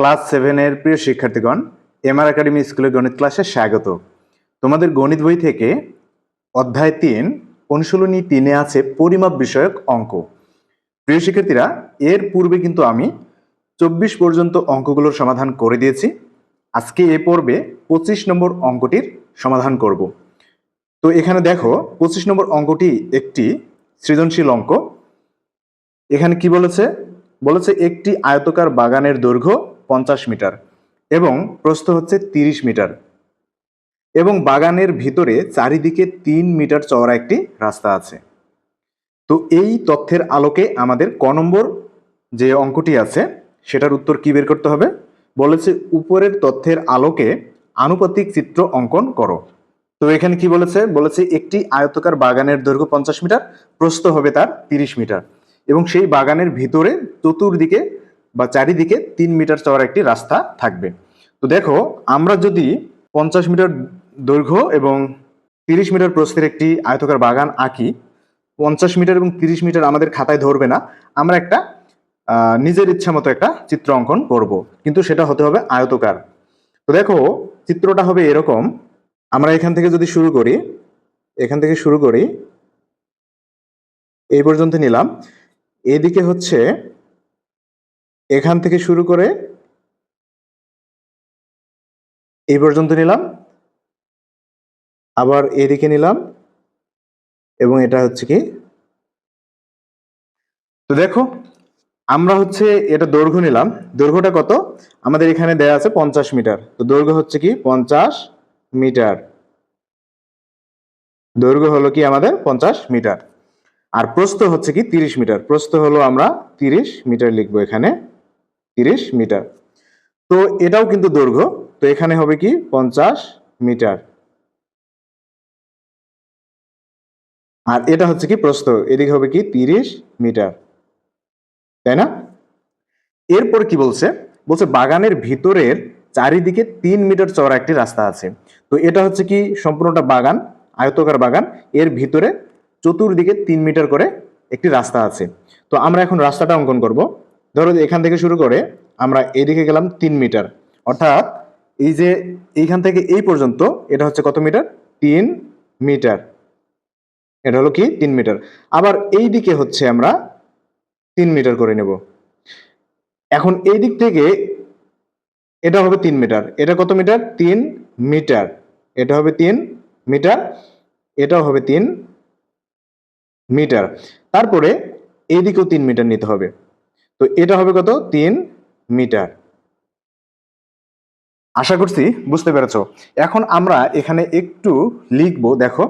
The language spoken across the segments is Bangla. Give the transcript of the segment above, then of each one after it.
ক্লাস সেভেনের প্রিয় শিক্ষার্থীগণ এমআর একাডেমি স্কুলের গণিত ক্লাসে স্বাগত। তোমাদের গণিত বই থেকে অধ্যায় তিন, অনুশীলনী তিনে আছে পরিমাপ বিষয়ক অঙ্ক। প্রিয় শিক্ষার্থীরা, এর পূর্বে কিন্তু আমি চব্বিশ পর্যন্ত অঙ্কগুলোর সমাধান করে দিয়েছি। আজকে এ পর্বে পঁচিশ নম্বর অঙ্কটির সমাধান করব। তো এখানে দেখো, পঁচিশ নম্বর অঙ্কটি একটি সৃজনশীল অঙ্ক। এখানে কি বলেছে? বলেছে একটি আয়তকার বাগানের দৈর্ঘ্য পঞ্চাশ মিটার এবং প্রস্থ হচ্ছে তিরিশ মিটার এবং বাগানের ভিতরে চারিদিকে তিন মিটার চওড়া একটি রাস্তা আছে। তো এই তথ্যের আলোকে আমাদের ক নম্বর যে অঙ্কটি আছে, সেটার উত্তর কি বের করতে হবে? বলেছে, উপরের তথ্যের আলোকে আনুপাতিক চিত্র অঙ্কন করো। তো এখানে কি বলেছে? বলেছে, একটি আয়তকার বাগানের দৈর্ঘ্য পঞ্চাশ মিটার, প্রস্থ হবে তার তিরিশ মিটার এবং সেই বাগানের ভিতরে চতুর্দিকে বা চারিদিকে তিন মিটার চওড়া একটি রাস্তা থাকবে। তো দেখো, আমরা যদি পঞ্চাশ মিটার দৈর্ঘ্য এবং তিরিশ মিটার প্রস্থের একটি আয়তকার বাগান আঁকি, পঞ্চাশ মিটার এবং তিরিশ মিটার আমাদের খাতায় ধরবে না, আমরা একটা নিজের ইচ্ছা মতো একটা চিত্র অঙ্কন করব। কিন্তু সেটা হতে হবে আয়তকার। তো দেখো, চিত্রটা হবে এরকম। আমরা এখান থেকে যদি শুরু করি, এখান থেকে শুরু করি, এই পর্যন্ত নিলাম। এদিকে হচ্ছে এখান থেকে শুরু করে এই পর্যন্ত নিলাম। আবার এদিকে নিলাম এবং এটা হচ্ছে কি? তো দেখো, আমরা হচ্ছে এটা দৈর্ঘ্য নিলাম। দৈর্ঘ্যটা কত? আমাদের এখানে দেয়া আছে পঞ্চাশ মিটার। তো দৈর্ঘ্য হচ্ছে কি? পঞ্চাশ মিটার। দৈর্ঘ্য হলো কি আমাদের? পঞ্চাশ মিটার। আর প্রস্থ হচ্ছে কি? তিরিশ মিটার। প্রস্থ হলো আমরা তিরিশ মিটার লিখব এখানে। তিরিশ মিটার। তো এটাও কিন্তু দৈর্ঘ্য। তো এখানে হবে কি? পঞ্চাশ মিটার। আর এটা হচ্ছে কি প্রস্থ? এদিকে হবে কি? তিরিশ মিটার। তাই না? এরপর কি বলছে? বলছে বাগানের ভিতরের চারিদিকে তিন মিটার চওড়া একটি রাস্তা আছে। তো এটা হচ্ছে কি সম্পূর্ণটা বাগান, আয়তকার বাগান। এর ভিতরে চতুর্দিকে তিন মিটার করে একটি রাস্তা আছে। তো আমরা এখন রাস্তাটা অঙ্কন করব। ধরো এখান থেকে শুরু করে আমরা এদিকে গেলাম তিন মিটার। অর্থাৎ এই যে এইখান থেকে এই পর্যন্ত এটা হচ্ছে কত মিটার? তিন মিটার। এটা হলো কি? তিন মিটার। আবার এই দিকে হচ্ছে আমরা তিন মিটার করে নেব। এখন এই দিক থেকে এটা হবে তিন মিটার। এটা কত মিটার? তিন মিটার। এটা হবে তিন মিটার। এটাও হবে তিন মিটার। তারপরে এইদিকেও তিন মিটার নিতে হবে। তো এটা হবে কত? তিন মিটার। আশা করছি বুঝতে পেরেছ। এখন আমরা এখানে একটু লিখব, দেখো।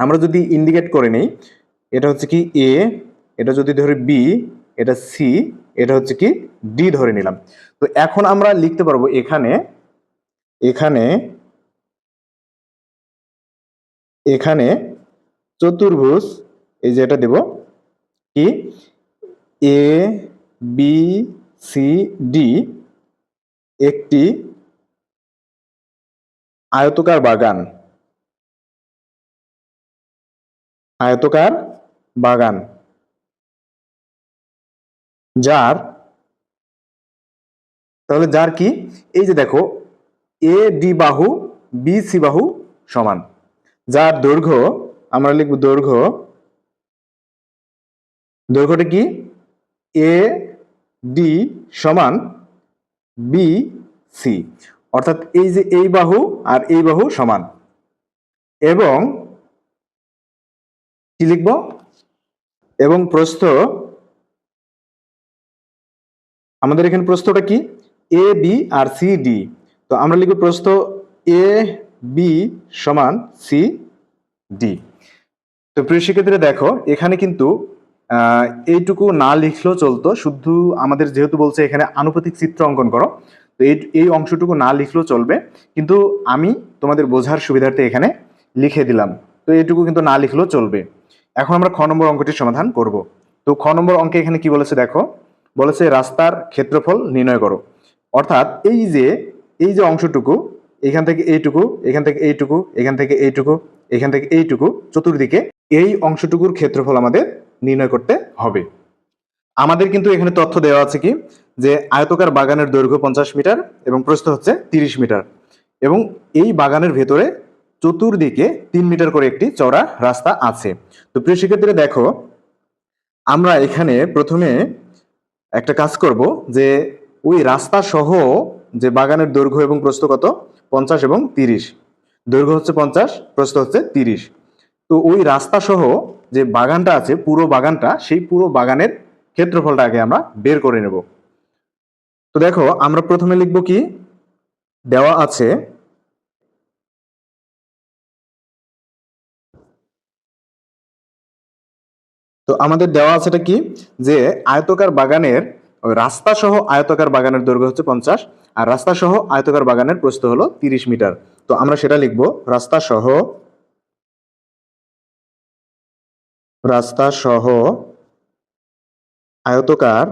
আমরা যদি ইন্ডিকেট করে নিই, এটা হচ্ছে কি এ এটা যদি ধরি বি এটা সি এটা হচ্ছে কি ডি ধরে নিলাম। তো এখন আমরা লিখতে পারব এখানে এখানে এখানে চতুর্ভুজ, এই যে এটা দেব, কি? এ বি সি ডি একটি আয়তকার বাগান। আয়তকার বাগান। যার তাহলে যার কি? এই যে দেখো এ ডি বাহু বি সি বাহু সমান। যার দৈর্ঘ্য, আমরা লিখব দৈর্ঘ্য। দৈর্ঘ্যটা কি? এ ডি সমান বি সি অর্থাৎ এই যে এই বাহু আর এই বাহু সমান। এবং কি লিখব? এবং প্রস্থ, আমাদের এখানে প্রস্থটা কি? এ বি আর সি ডি তো আমরা লিখব প্রস্থ এ বি সমান সি ডি তো প্রিয় শিক্ষার্থীরা দেখো, এখানে কিন্তু এইটুকু না লিখলেও চলতো। শুধু আমাদের যেহেতু বলছে এখানে আনুপাতিক চিত্র অঙ্কন করো, তো এই এই অংশটুকু না লিখলেও চলবে। কিন্তু আমি তোমাদের বোঝার সুবিধার্থে এখানে লিখে দিলাম। তো এইটুকু কিন্তু না লিখলেও চলবে। এখন আমরা খ নম্বর অঙ্কটির সমাধান করব। তো খ নম্বর অঙ্কে এখানে কি বলেছে দেখো? বলেছে রাস্তার ক্ষেত্রফল নির্ণয় করো। অর্থাৎ এই যে এই যে অংশটুকু, এখান থেকে এইটুকু, এখান থেকে এইটুকু, এখান থেকে এইটুকু, এখান থেকে এইটুকু, চতুর্দিকে এই অংশটুকুর ক্ষেত্রফল আমাদের নির্ণয় করতে হবে। আমাদের কিন্তু এখানে তথ্য দেওয়া আছে কি? যে আয়তকার বাগানের দৈর্ঘ্য পঞ্চাশ মিটার এবং প্রস্থ হচ্ছে তিরিশ মিটার এবং এই বাগানের ভেতরে চতুর্দিকে তিন মিটার করে একটি চওড়া রাস্তা আছে। তো প্রিয় শিক্ষার্থীরা, দেখো, আমরা এখানে প্রথমে একটা কাজ করব যে ওই রাস্তা সহ যে বাগানের দৈর্ঘ্য এবং প্রস্থ কত? পঞ্চাশ এবং তিরিশ। দৈর্ঘ্য হচ্ছে পঞ্চাশ, প্রস্থ হচ্ছে তিরিশ। তো ওই রাস্তা সহ যে বাগানটা আছে, পুরো বাগানটা, সেই পুরো বাগানের ক্ষেত্রফলটা আগে আমরা বের করে নেব। তো দেখো, আমরা প্রথমে লিখব কি? দেওয়া আছে তো আমাদের দেওয়া আছে এটা কি? যে আয়তকার বাগানের রাস্তা সহ আয়তকার বাগানের দৈর্ঘ্য হচ্ছে পঞ্চাশ, আর রাস্তা সহ আয়তকার বাগানের প্রস্থ হলো তিরিশ মিটার। তো আমরা সেটা লিখব রাস্তা সহ রাস্তা সহ আয়তকার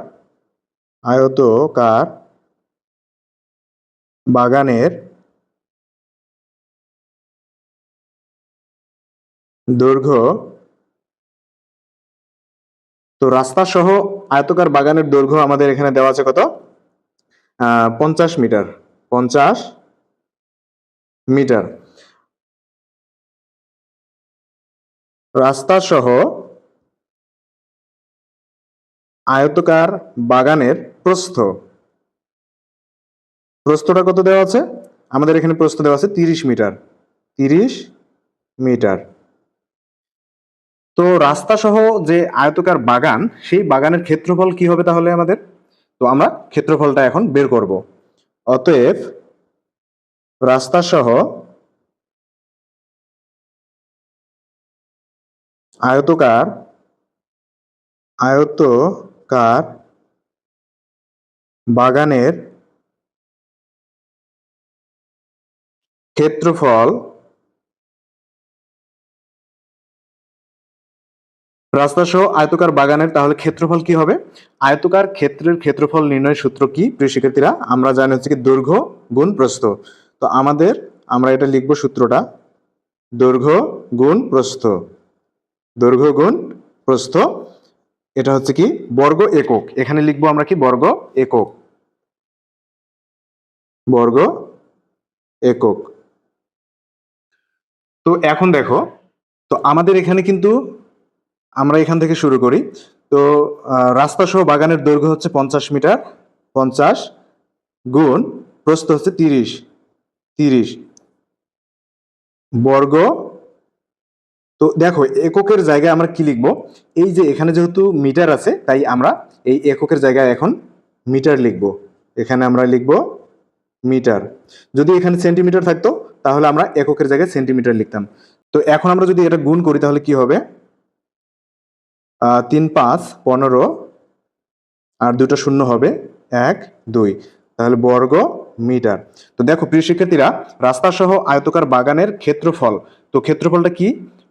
আয়তকার বাগানের দৈর্ঘ্য। তো রাস্তা সহ আয়তকার বাগানের দৈর্ঘ্য আমাদের এখানে দেওয়া আছে কত? পঞ্চাশ মিটার পঞ্চাশ মিটার। রাস্তা সহ আয়তকার বাগানের প্রস্থ। প্রস্থটা কত দেওয়া আছে? আমাদের এখানে প্রস্থ দেওয়া আছে তিরিশ মিটার। তিরিশ মিটার। তো রাস্তা সহ যে আয়তকার বাগান, সেই বাগানের ক্ষেত্রফল কি হবে তাহলে আমাদের? তো আমরা ক্ষেত্রফলটা এখন বের করব। অতএব রাস্তা সহ আয়তকার আয়তকার বাগানের ক্ষেত্রফল রাস্তা সহ আয়তকার বাগানের, তাহলে ক্ষেত্রফল কি হবে? আয়তকার ক্ষেত্রের ক্ষেত্রফল নির্ণয় সূত্র কি? প্রিয় শিক্ষার্থীরা, আমরা জানি হচ্ছে কি দৈর্ঘ্য গুণ প্রস্থ। তো আমাদের, আমরা এটা লিখব সূত্রটা, দৈর্ঘ্য গুণ প্রস্থ। দৈর্ঘ্য গুণ প্রস্থ এটা হচ্ছে কি? বর্গ একক। এখানে লিখব আমরা কি? বর্গ একক। বর্গ একক। তো এখন দেখো, তো আমাদের এখানে কিন্তু আমরা এখান থেকে শুরু করি। তো রাস্তা সহ বাগানের দৈর্ঘ্য হচ্ছে পঞ্চাশ মিটার। পঞ্চাশ গুণ প্রস্থ হচ্ছে তিরিশ। তিরিশ। বর্গ তো দেখো, এককের জায়গায় আমরা কি লিখব? এই যে এখানে যেহেতু মিটার আছে, তাই আমরা এই এককের জায়গায় এখন মিটার লিখব। এখানে আমরা লিখব মিটার। যদি এখানে সেন্টিমিটার থাকতো, তাহলে আমরা এককের জায়গায় সেন্টিমিটার লিখতাম। তো এখন আমরা যদি এটা গুণ করি, তাহলে কি হবে? তিন পাঁচ পনেরো আর দুটো শূন্য হবে এক, দুই। তাহলে বর্গ মিটার। তো দেখো, প্রিয় শিক্ষার্থীরা রাস্তা সহ আয়তকার বাগানের ক্ষেত্রফল। তো ক্ষেত্রফলটা কি?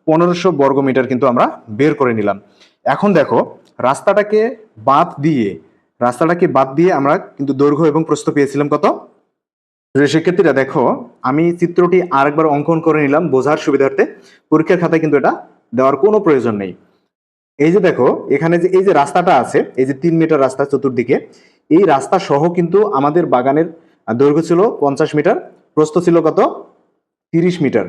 পনেরোশো বর্গ মিটার কিন্তু আমরা বের করে নিলাম। এখন দেখো, রাস্তাটাকে বাদ দিয়ে, রাস্তাটাকে বাদ দিয়ে আমরা কিন্তু দৈর্ঘ্য এবং প্রস্থ পেয়েছিলাম কত? শিক্ষার্থীরা দেখো, আমি চিত্রটি আরেকবার অঙ্কন করে নিলাম বোঝার সুবিধার্থে। পরীক্ষার খাতায় কিন্তু এটা দেওয়ার কোনো প্রয়োজন নেই। এই যে দেখো, এখানে যে, এই যে রাস্তাটা আছে, এই যে তিন মিটার রাস্তা চতুর্দিকে, এই রাস্তা সহ কিন্তু আমাদের বাগানের দৈর্ঘ্য ছিল পঞ্চাশ মিটার, প্রস্থ ছিল কত? তিরিশ মিটার।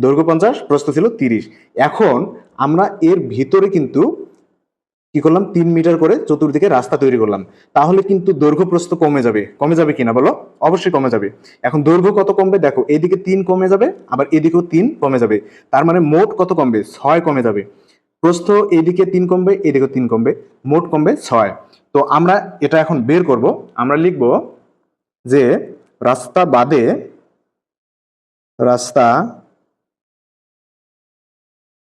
দৈর্ঘ্য পঞ্চাশ, প্রস্থ ছিল তিরিশ। এখন আমরা এর ভিতরে কিন্তু কি করলাম? তিন মিটার করে চতুর্দিকে রাস্তা তৈরি করলাম। তাহলে কিন্তু দৈর্ঘ্য প্রস্থ কমে যাবে। কমে যাবে কিনা বলো? অবশ্যই কমে যাবে। এখন দৈর্ঘ্য কত কমবে? দেখো, এদিকে তিন কমে যাবে, আবার এদিকেও তিন কমে যাবে। তার মানে মোট কত কমবে? ছয় কমে যাবে। প্রস্থ এদিকে তিন কমবে এদিকে তিন কমবে। মোট কমবে ছয়। তো আমরা এটা এখন বের করব। আমরা লিখব যে রাস্তা বাদে রাস্তা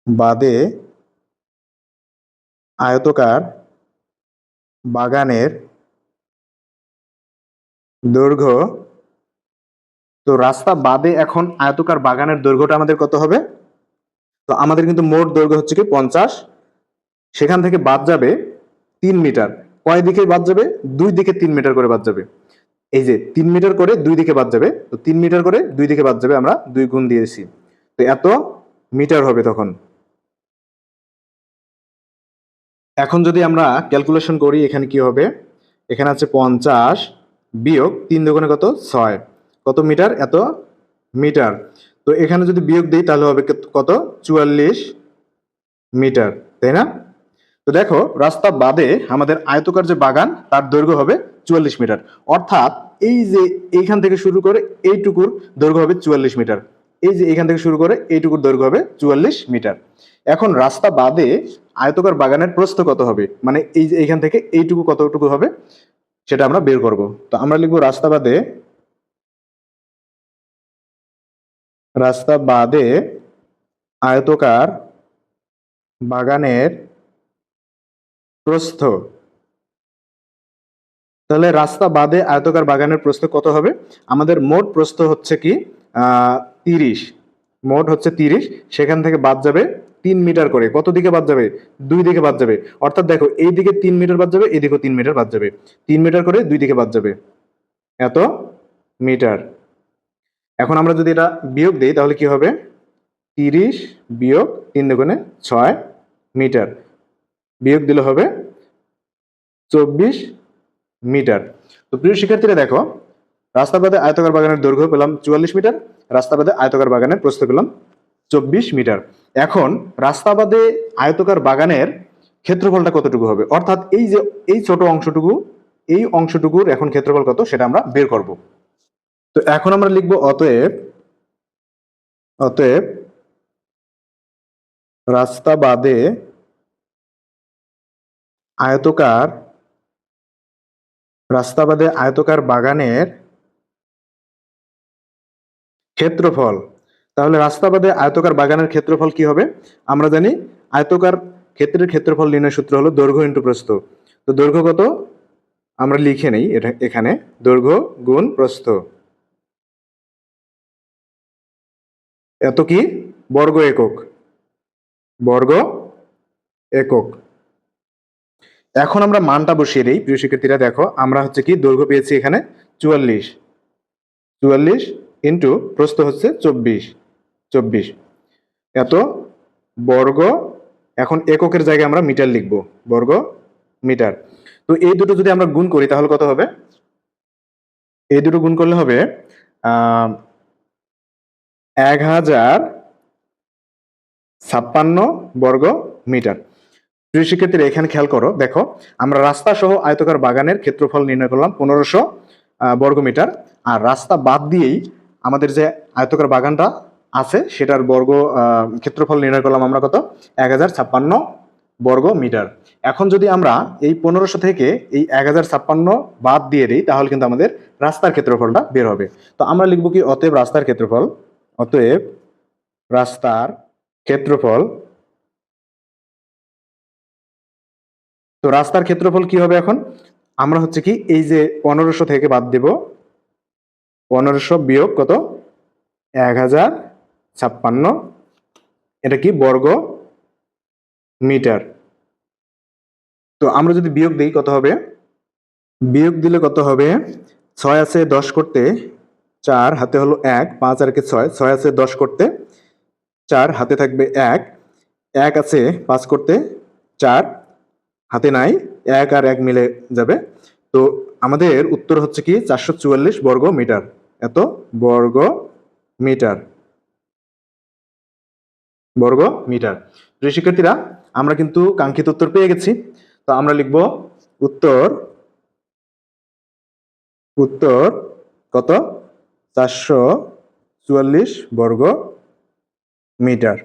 বাদে আয়তকার বাগানের দৈর্ঘ্য, তো রাস্তা বাদে এখন আয়তকার বাগানের দৈর্ঘ্যটা আমাদের কত হবে? তো আমাদের কিন্তু মোট দৈর্ঘ্য হচ্ছে কি পঞ্চাশ। সেখান থেকে বাদ যাবে তিন মিটার। কয় দিকে বাদ যাবে? দুই দিকে তিন মিটার করে বাদ যাবে। এই যে তিন মিটার করে দুই দিকে বাদ যাবে, তো তিন মিটার করে দুই দিকে বাদ যাবে আমরা দুই গুণ দিয়েছি। তো এত মিটার হবে তখন। এখন যদি আমরা ক্যালকুলেশন করি, এখানে কি হবে? এখানে আছে পঞ্চাশ বিয়োগ তিন দোকানে কত? ছয়। কত মিটার? এত মিটার। তো এখানে যদি বিয়োগ দিই, তাহলে হবে কত- চুয়াল্লিশ মিটার। তাই না? তো দেখো, রাস্তা বাদে আমাদের আয়তকার যে বাগান, তার দৈর্ঘ্য হবে চুয়াল্লিশ মিটার। অর্থাৎ এই যে এইখান থেকে শুরু করে এইটুকুর দৈর্ঘ্য হবে চুয়াল্লিশ মিটার। এই যে এখান থেকে শুরু করে এইটুকুর দৈর্ঘ্য হবে চুয়াল্লিশ মিটার। এখন রাস্তা বাদে আয়তকার বাগানের প্রস্থ কত হবে? মানে এই যে এইখান থেকে এইটুকু কতটুকু হবে? সেটা আমরা বের করব। তো আমরা লিখব রাস্তা বাদে রাস্তা বাদে আয়তকার বাগানের প্রস্থ। তাহলে রাস্তা বাদে আয়তকার বাগানের প্রস্থ কত হবে? আমাদের মোট প্রস্থ হচ্ছে কি? আহ, তিরিশ। মোট হচ্ছে তিরিশ। সেখান থেকে বাদ যাবে তিন মিটার করে। কত দিকে বাদ যাবে? দুই দিকে বাদ যাবে। অর্থাৎ দেখো, এই দিকে তিন মিটার বাদ যাবে, এই দিকেও তিন মিটার বাদ যাবে। তিন মিটার করে দুই দিকে বাদ যাবে। এত মিটার। এখন আমরা যদি এটা বিয়োগ দিই, তাহলে কি হবে? তিরিশ বিয়োগ তিন দুগুণে ছয় মিটার। বিয়োগ দিলে হবে চব্বিশ মিটার। তো প্রিয় শিক্ষার্থীরা, দেখো, রাস্তা বাদে আয়তকার বাগানের দৈর্ঘ্য পেলাম চুয়াল্লিশ মিটার, রাস্তা বাদে আয়তকার বাগানের প্রস্থ পেলাম চব্বিশ মিটার। এখন রাস্তা বাদে আয়তকার বাগানের ক্ষেত্রফলটা কতটুকু হবে? অর্থাৎ এই যে, এই ছোট অংশটুকু, এই অংশটুকুর এখন ক্ষেত্রফল কত সেটা আমরা বের করব। তো এখন আমরা লিখব অতএব অতএব রাস্তা বাদে আয়তকার রাস্তা বাদে আয়তকার বাগানের ক্ষেত্রফল তাহলে রাস্তা বাদে আয়তকার বাগানের ক্ষেত্রফল কি হবে? আমরা জানি আয়তকার ক্ষেত্রের ক্ষেত্রফল নির্ণয় সূত্র হলো দৈর্ঘ্য ইন্টু প্রস্থ। তো দৈর্ঘ্য কত? আমরা লিখে নেই এখানে। দৈর্ঘ্য গুণ প্রস্থ। এত কি? বর্গ একক। বর্গ একক। এখন আমরা মানটা বসিয়ে দিই। প্রিয় শিক্ষার্থীরা, দেখো, আমরা হচ্ছে কি দৈর্ঘ্য পেয়েছি এখানে চুয়াল্লিশ। চুয়াল্লিশ ইন্টু প্রস্থ হচ্ছে চব্বিশ। চব্বিশ। এত? বর্গ, এখন এককের জায়গায় আমরা মিটার লিখব। বর্গ, মিটার। তো এই দুটো যদি আমরা গুণ করি, তাহলে কত হবে? এই দুটো গুণ করলে হবে এক হাজার ছাপ্পান্ন বর্গ মিটার। প্রিয় শিক্ষার্থীরা এখানে খেয়াল করো, দেখো, আমরা রাস্তা সহ আয়তকার বাগানের ক্ষেত্রফল নির্ণয় করলাম পনেরোশো বর্গ মিটার। আর রাস্তা বাদ দিয়েই আমাদের যে আয়তকার বাগানটা আছে, সেটার বর্গ ক্ষেত্রফল নির্ণয় করলাম আমরা কত? এক হাজার ছাপ্পান্ন বর্গ মিটার। এখন যদি আমরা এই পনেরোশো থেকে এই এক হাজার ছাপ্পান্ন বাদ দিয়ে দিই, তাহলে কিন্তু আমাদের রাস্তার ক্ষেত্রফলটা বের হবে। তো আমরা লিখব কি, অতএব রাস্তার ক্ষেত্রফল, অতএব রাস্তার ক্ষেত্রফল, তো রাস্তার ক্ষেত্রফল কি হবে এখন? আমরা হচ্ছে কি, এই যে পনেরোশো থেকে বাদ দেব, পনেরোশো বিয়োগ কত? এক হাজার ছাপ্পান্ন। এটা কি? বর্গ মিটার। তো আমরা যদি বিয়োগ দিই, কত হবে? বিয়োগ দিলে কত হবে? ছয় আছে দশ করতে চার, হাতে হলো এক, পাঁচ আর কে ছয় ছয় আছে দশ করতে চার, হাতে থাকবে এক এক আছে পাঁচ করতে চার, হাতে নাই, এক আর এক মিলে যাবে। তো আমাদের উত্তর হচ্ছে কি? চারশো চুয়াল্লিশ বর্গ মিটার। এত? বর্গ মিটার। বর্গ মিটার। প্রিয় শিক্ষার্থীরা, আমরা কিন্তু কাঙ্ক্ষিত উত্তর পেয়ে গেছি। তো আমরা লিখব উত্তর উত্তর কত? চারশো চুয়াল্লিশ বর্গ মিটার।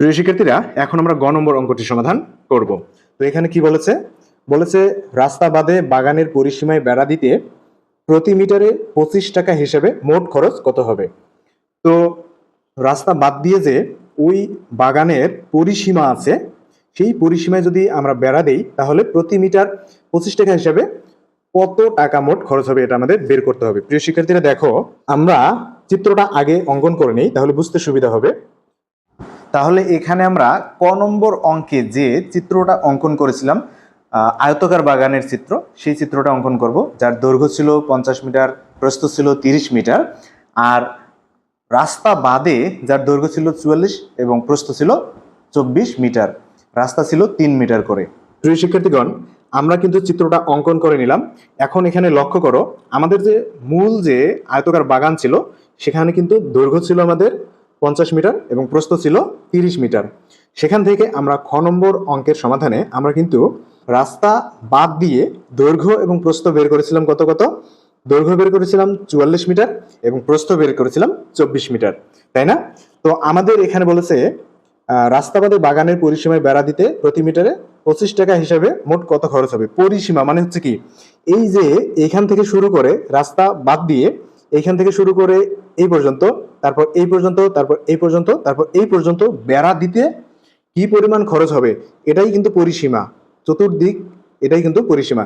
প্রিয় শিক্ষার্থীরা, এখন আমরা গ নম্বর অঙ্কটি সমাধান করব। তো এখানে কি বলেছে? বলেছে, রাস্তা বাদে বাগানের পরিসীমায় বেড়া দিতে প্রতি মিটারে পঁচিশ টাকা হিসেবে মোট খরচ কত হবে? তো রাস্তা বাদ দিয়ে যে ওই বাগানের পরিসীমা আছে, সেই পরিসীমায় যদি আমরা বেড়া দেই, তাহলে প্রতি মিটার পঁচিশ টাকা হিসাবে কত টাকা মোট খরচ হবে এটা আমাদের বের করতে হবে। প্রিয় শিক্ষার্থীরা, দেখো, আমরা চিত্রটা আগে অঙ্কন করে নিই, তাহলে বুঝতে সুবিধা হবে। তাহলে এখানে আমরা ক নম্বর অঙ্কে যে চিত্রটা অঙ্কন করেছিলাম আয়তকার বাগানের চিত্র, সেই চিত্রটা অঙ্কন করব, যার দৈর্ঘ্য ছিল পঞ্চাশ মিটার, প্রস্থ ছিল তিরিশ মিটার, আর রাস্তা বাদে যার দৈর্ঘ্য ছিল চুয়াল্লিশ এবং প্রস্থ ছিল চব্বিশ মিটার, রাস্তা ছিল তিন মিটার করে। প্রিয় শিক্ষার্থীগণ, আমরা কিন্তু চিত্রটা অঙ্কন করে নিলাম। এখন এখানে লক্ষ্য করো, আমাদের যে মূল যে আয়তকার বাগান ছিল, সেখানে কিন্তু দৈর্ঘ্য ছিল আমাদের পঞ্চাশ মিটার এবং প্রস্থ ছিল তিরিশ মিটার। সেখান থেকে আমরা খ নম্বর অঙ্কের সমাধানে আমরা কিন্তু রাস্তা বাদ দিয়ে দৈর্ঘ্য এবং প্রস্থ বের করেছিলাম কত কত? দৈর্ঘ্য বের করেছিলাম চুয়াল্লিশ মিটার এবং প্রস্থ বের করেছিলাম চব্বিশ মিটার তাই না? তো আমাদের এখানে বলেছে আহ, রাস্তা বাদে বাগানের পরিসীমায় বেড়া দিতে প্রতি মিটারে পঁচিশ টাকা হিসাবে মোট কত খরচ হবে? পরিসীমা মানে হচ্ছে কি এই যে এইখান থেকে শুরু করে রাস্তা বাদ দিয়ে এইখান থেকে শুরু করে এই পর্যন্ত তারপর এই পর্যন্ত তারপর এই পর্যন্ত তারপর এই পর্যন্ত বেড়া দিতে কি পরিমাণ খরচ হবে? এটাই কিন্তু পরিসীমা চতুর্দিক এটাই কিন্তু পরিসীমা।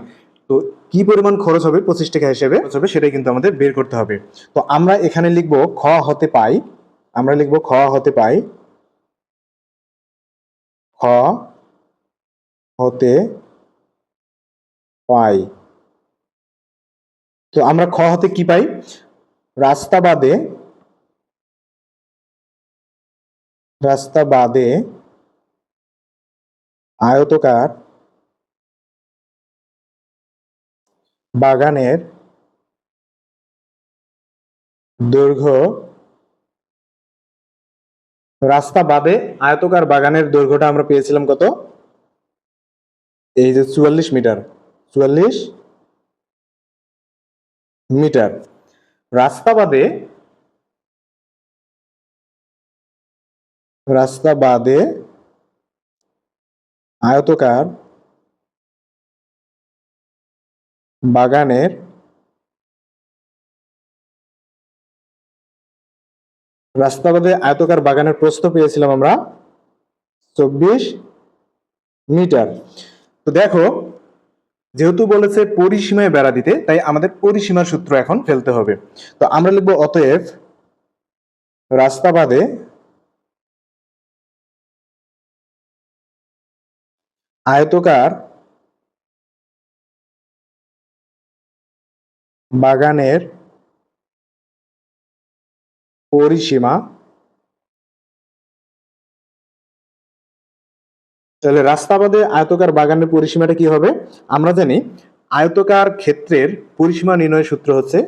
তো কি পরিমাণ খরচ হবে পঁচিশ টাকা হিসেবে? খরচ হবে, সেটাই কিন্তু আমাদের বের করতে হবে। তো আমরা এখানে লিখব খ হতে পাই, আমরা লিখব খ হতে পাই, খ হতে পাই। তো আমরা খ হতে কি পাই? রাস্তা বাদে রাস্তা বাদে আয়তকার বাগানের দৈর্ঘ্য রাস্তা বাদে আয়তকার বাগানের দৈর্ঘ্যটা আমরা পেয়েছিলাম কত? এই যে চুয়াল্লিশ মিটার। চুয়াল্লিশ মিটার। রাস্তা বাদে রাস্তা বাদে আয়তকার বাগানের রাস্তা বাদে আয়তকার বাগানের প্রস্থ পেয়েছিলাম আমরা চব্বিশ মিটার। তো দেখো, যেহেতু বলেছে পরিসীমায় বেড়া দিতে, তাই আমাদের পরিসীমার সূত্র এখন ফেলতে হবে। তো আমরা লিখব অতএব রাস্তা বাদে আয়তকার বাগানের পরিসীমা। তাহলে রাস্তা বাদে আয়তকার বাগানের পরিসীমাটা কি হবে? আমরা জানি আয়তকার ক্ষেত্রের পরিসীমা নির্ণয়ের সূত্র হচ্ছে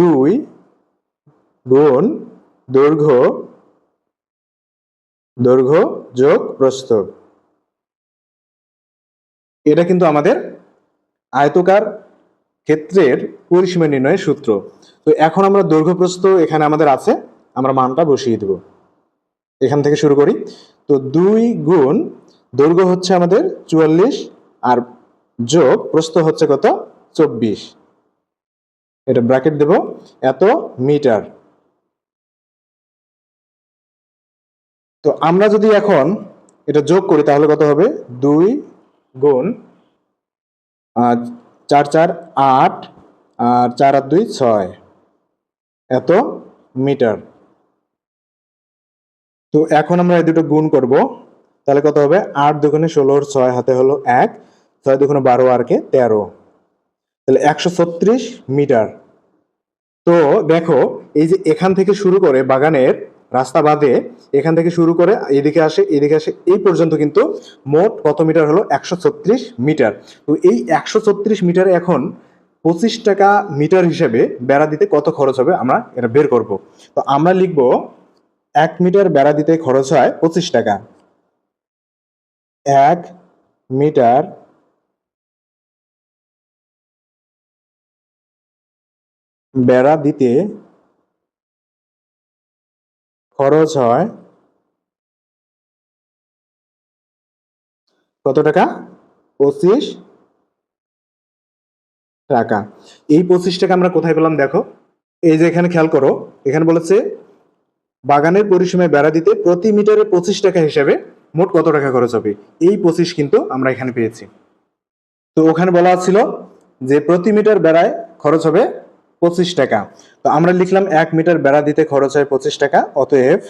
দুই গুণ দৈর্ঘ্য দৈর্ঘ্য যোগ প্রস্থ। এটা কিন্তু আমাদের আয়তকার ক্ষেত্রের পরিসীমা নির্ণয়ের সূত্র। তো এখন আমরা দৈর্ঘ্য প্রস্থ এখানে আমাদের আছে, আমরা মানটা বসিয়ে দেব। এখান থেকে শুরু করি। তো দুই গুণ দৈর্ঘ্য হচ্ছে আমাদের চুয়াল্লিশ, আর যোগ প্রস্থ হচ্ছে কত? চব্বিশ। এটা ব্র্যাকেট দেব, এত মিটার। তো আমরা যদি এখন এটা যোগ করি, তাহলে কত হবে? দুই গুণ চার চার আট আর চার আর দুই ছয়। এত মিটার। তো এখন আমরা এই দুটো গুণ করব। তাহলে কত হবে? আট দুগুণে ষোলোর ছয় হাতে হলো এক, ছয় দুগুণে বারো আর কে তেরো। তাহলে একশো ছত্রিশ মিটার। তো দেখো, এই যে এখান থেকে শুরু করে বাগানের রাস্তা বাদে এখান থেকে শুরু করে এদিকে আসে এদিকে আসে, এই পর্যন্ত কিন্তু মোট কত মিটার হলো? একশো ছত্রিশ মিটার। তো এই একশো মিটারে এখন পঁচিশ টাকা মিটার হিসেবে বেড়া দিতে কত খরচ হবে? আমরা এটা বের করব। তো আমরা লিখব এক মিটার বেড়া দিতে খরচ হয় পঁচিশ টাকা। এক মিটার বেড়া দিতে খরচ হয় কত টাকা? পঁচিশ টাকা। এই পঁচিশ টাকা আমরা কোথায় পেলাম দেখো? এই যে এখানে খেয়াল করো, এখানে বলেছে বাগানের পরিসীমায় বেড়া দিতে প্রতি মিটারে পঁচিশ টাকা হিসাবে মোট কত টাকা খরচ হবে? এই পঁচিশ কিন্তু আমরা এখানে পেয়েছি। তো ওখানে বলা ছিল যে প্রতি মিটার বেড়ায় খরচ হবে পঁচিশ টাকা। তো আমরা লিখলাম এক মিটার বেড়া দিতে খরচ হয় পঁচিশ টাকা, অতএব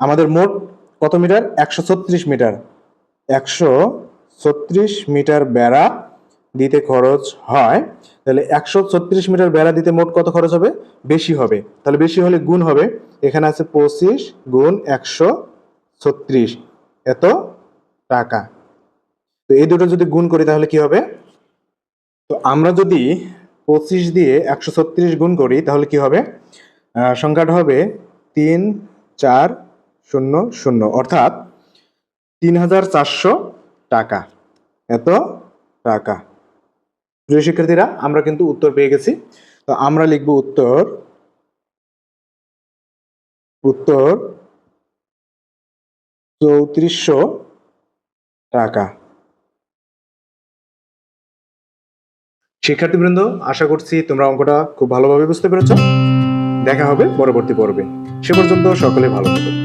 আমাদের মোট কত মিটার? একশো ছত্রিশ মিটার। একশো ছত্রিশ মিটার বেড়া দিতে খরচ হয়। তাহলে একশো ছত্রিশ মিটার বেড়া দিতে মোট কত খরচ হবে? বেশি হবে। তাহলে বেশি হলে গুণ হবে। এখানে আছে পঁচিশ গুণ একশো ছত্রিশ। এত টাকা। তো এই দুটো যদি গুণ করি তাহলে কি হবে? তো আমরা যদি পঁচিশ দিয়ে একশো ছত্রিশ গুণ করি, তাহলে কি হবে? সংখ্যাটা হবে তিন, চার, শূন্য শূন্য। অর্থাৎ তিন হাজার চারশো টাকা। এত টাকা। প্রিয় শিক্ষার্থীরা, আমরা কিন্তু উত্তর পেয়ে গেছি। তো আমরা লিখব উত্তর উত্তর চৌত্রিশশো টাকা। শিক্ষার্থীবৃন্দ, আশা করছি তোমরা অঙ্কটা খুব ভালোভাবে বুঝতে পেরেছ। দেখা হবে পরবর্তী পর্বে। সে পর্যন্ত সকলে ভালো থাকো।